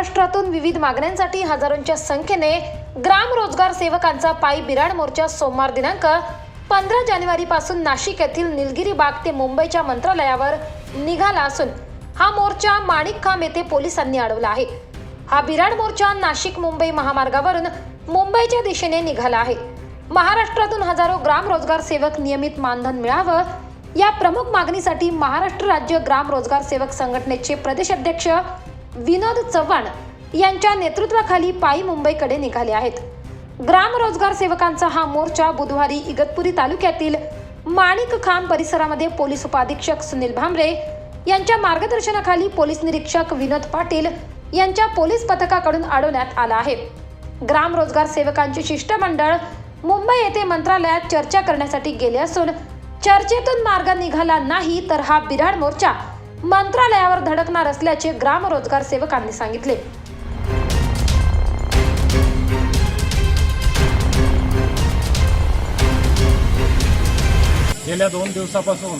महाराष्ट्रातून विविध मागण्यांसाठी हजारोंच्या संख्येने ग्राम रोजगार सेवकांचा पायी बिराड मोर्चा सोमवार दिनांक पंधरा जानेवारी पासून नाशिक येथील निलगिरी बाग ते मुंबईच्या मंत्रालयावर निघाला असून हा मोर्चा माणिक येथे पोलिसांनी अडवला आहे. हा बिराड मोर्चा नाशिक मुंबई महामार्गावरून मुंबईच्या दिशेने निघाला आहे. महाराष्ट्रातून हजारो ग्राम रोजगार सेवक नियमित मानधन मिळावं या प्रमुख मागणीसाठी महाराष्ट्र राज्य ग्राम रोजगार सेवक संघटनेचे प्रदेशाध्यक्ष विनोद चव्हाण यांच्या नेतृत्वाखाली पायी मुंबईकडे निघाले आहेत. ग्राम रोजगार सेवकांचा हा मोर्चा बुधवारी इगतपुरी तालुक्यातील माणिक खान परिसरामध्ये पोलीस उपाधीक्षक सुनील भांबरे यांच्या मार्गदर्शनाखाली पोलीस निरीक्षक विनोद पाटील यांच्या पोलीस पथकाकडून अडवण्यात आला आहे. ग्राम रोजगार सेवकांचे शिष्टमंडळ मुंबई येथे मंत्रालयात चर्चा करण्यासाठी गेले असून चर्चेतून मार्ग निघाला नाही तर हा बिराड मोर्चा मंत्रालयावर धडकणार असल्याचे ग्रामरोजगार सेवकांनी सांगितले. गेल्या दोन दिवसापासून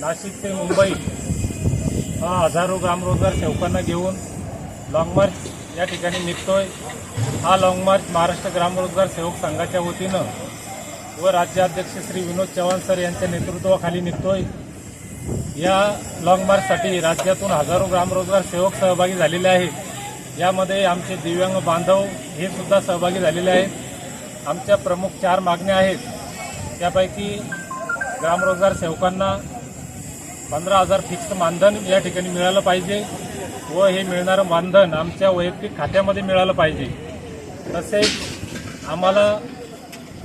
नाशिक ते मुंबई हा हजारो ग्रामरोजगार सेवकांना घेऊन लाँग मार्च या ठिकाणी निघतोय. हा लाँग मार्च महाराष्ट्र ग्रामरोजगार सेवक संघाच्या वतीनं व राज्याध्यक्ष श्री विनोद चव्हाण सर यांच्या नेतृत्वाखाली निघतोय. या लाँग मार्चसाठी राज्यातून हजारो ग्रामरोजगार सेवक सहभागी झालेले आहेत. यामध्ये आमचे दिव्यांग बांधव हे सुद्धा सहभागी झालेले आहेत. आमच्या प्रमुख चार मागण्या आहेत. त्यापैकी ग्रामरोजगार सेवकांना पंधरा हजार फिक्स मानधन या ठिकाणी मिळालं पाहिजे व हे मिळणारं मानधन आमच्या वैयक्तिक खात्यामध्ये मिळालं पाहिजे. तसेच आम्हाला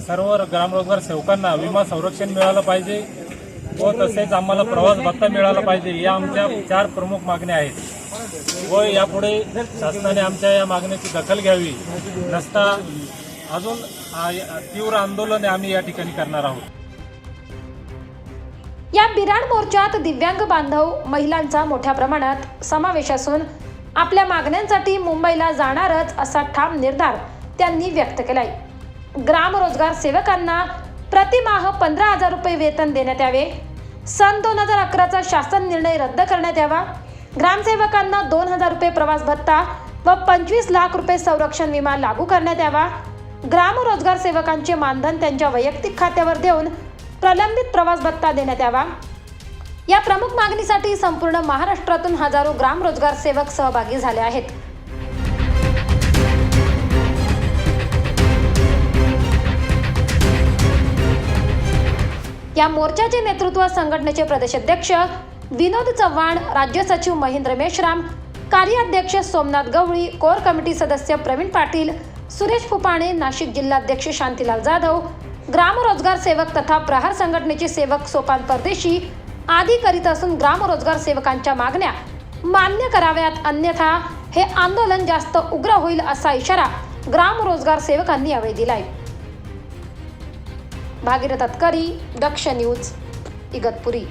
सर्व ग्रामरोजगार सेवकांना विमा संरक्षण मिळालं पाहिजे. व तसेच आम्हाला प्रवास भत्ता मिळाला पाहिजे या आमच्या चार प्रमुख मागण्या आहेत. व यापुढे शासनाने आमच्या या मागण्याची दखल घ्यावी. नसता अजून तीव्र आंदोलन आम्ही या ठिकाणी करणार आहोत. या बिराड मोर्चात दिव्यांग बांधव महिलांचा मोठ्या प्रमाणात समावेश असून आपल्या मागण्यांसाठी मुंबईला जाणारच असा ठाम निर्धार त्यांनी व्यक्त केलाय. ग्रामरोजगार सेवकांना प्रतिमाह पंधरा हजार रुपये वेतन देण्यात यावे. सन दोन हजार अकराचा शासन निर्णय रद्द करण्यात यावा. ग्रामसेवकांना दोन हजार रुपये प्रवास भत्ता व पंचवीस लाख रुपये संरक्षण विमा लागू करण्यात यावा. ग्राम रोजगार सेवकांचे मानधन त्यांच्या वैयक्तिक खात्यावर देऊन प्रलंबित प्रवास भत्ता देण्यात यावा. या प्रमुख मागणीसाठी संपूर्ण महाराष्ट्रातून हजारो ग्राम रोजगार सेवक सहभागी झाले आहेत. या मोर्चाचे नेतृत्व संघटनेचे प्रदेशाध्यक्ष विनोद चव्हाण राज्य सचिव महेंद्र मेश्राम कार्याध्यक्ष सोमनाथ गवळी कोर कमिटी सदस्य प्रवीण पाटील सुरेश फुपाणे नाशिक जिल्हाध्यक्ष शांतीलाल जाधव ग्रामरोजगार सेवक तथा प्रहार संघटनेचे सेवक सोपान परदेशी आदी करीत असून ग्रामरोजगार सेवकांच्या मागण्या मान्य कराव्यात. अन्यथा हे आंदोलन जास्त उग्र होईल असा इशारा ग्रामरोजगार सेवकांनी यावेळी दिलाय. भागीरथ तत्करी दक्ष न्यूज इगतपुरी.